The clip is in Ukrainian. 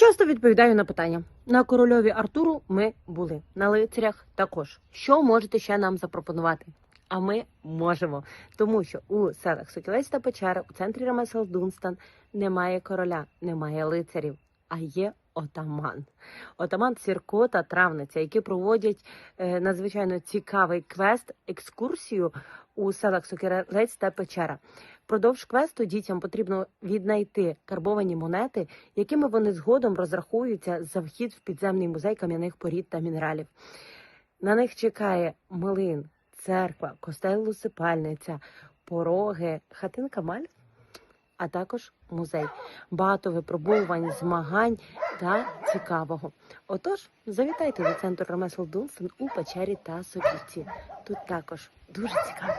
Часто відповідаю на питання. На корольові Артуру ми були, на лицарях також. Що можете ще нам запропонувати? А ми можемо, тому що у селах Сокілець та Печера, у центрі ремесел Дунстан немає короля, немає лицарів, а є отаман. Отаман Сірко та Травниця, які проводять е, надзвичайно цікавий квест, екскурсію у селах Сокілець та Печера. Впродовж квесту дітям потрібно віднайти карбовані монети, якими вони згодом розрахуються за вхід в підземний музей кам'яних порід та мінералів. На них чекає млин, церква, костел Лусипальниця, пороги, хатинка Маль, а також музей. Багато випробувань, змагань та цікавого. Отож, завітайте до центру ремесел Дунстон у печері та Сокільці. Тут також дуже цікаво.